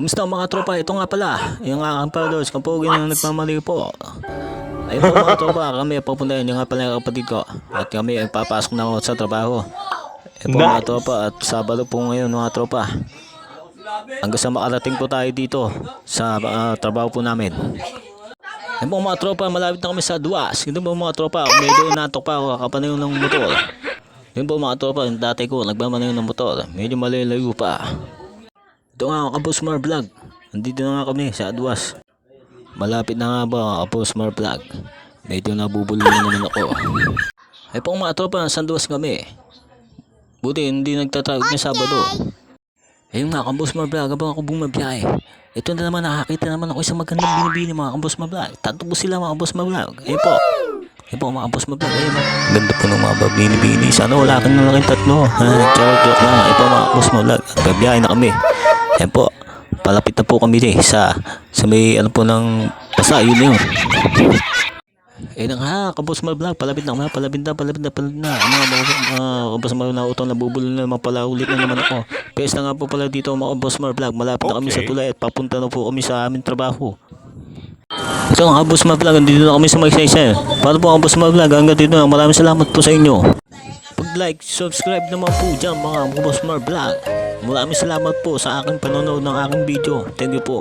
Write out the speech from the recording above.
Kamusta mga tropa? Ito nga pala, yung aking palos, kapogi na nagmamali po. Ayun po mga tropa, kami ay pupuntahin yung nga pala yung kapatid ko. At kami ay papasok na ako sa trabaho. Ayun po mga tropa, at Sabado po ngayon mga tropa. Hanggang sa makarating po tayo dito sa ah, trabaho po namin. Ayun po mga tropa, malapit na kami sa Duas. Ito po mga tropa, medyo natok pa ako kakapanayon ng motor. Yun po mga tropa, yung dati ko nagmamanayon ng motor. Medyo malalayo pa. Ito nga ang Kapos Mar Vlog. Nandito na nga kami sa Adwas. Malapit na nga ba ang Kapos Mar Vlog? Medyo nabubulong na naman ako. Ay po mga tropa, sa Adwas kami. Buti hindi nagtatawag niya Sabado. Ayun nga, Kapos Mar Vlog, habang ako bumabiyahe. Ito na naman, nakakita naman ako isang magandang binibini mga Kapos Mar Vlog. Po sila mga Kapos Mar Vlog. Ayun po. Ayun po mga Kapos Mar Vlog. Ayun po. Ganda po ng mga binibini. Sana wala ka na lang tatlo. Ha, joke, lang. Ayun po mga Kapos Mar Vlog. Babiyahe na kami. Ayan po. Palapit na po kami eh, sa sa may ano po ng basa yun na yun. Eh nang ha, kabos mal vlog, palapit na, ha, palapit na, palapit na, palapit na. Ano mga uh, kabos mal na utong nabubulol na naman pala, ulit na naman ako. Guys na nga po pala dito mga kabos mal vlog, malapit na kami sa tulay at papunta na po kami sa aming trabaho. Ito ang kabos mal vlog, andito na kami sa magsaysay. Paano po ang kabos mal vlog, hanggang dito na, maraming salamat po sa inyo. Pag-like, subscribe naman po dyan mga kabos mal vlog. Maraming salamat po sa aking panonood ng aking video. Thank you po.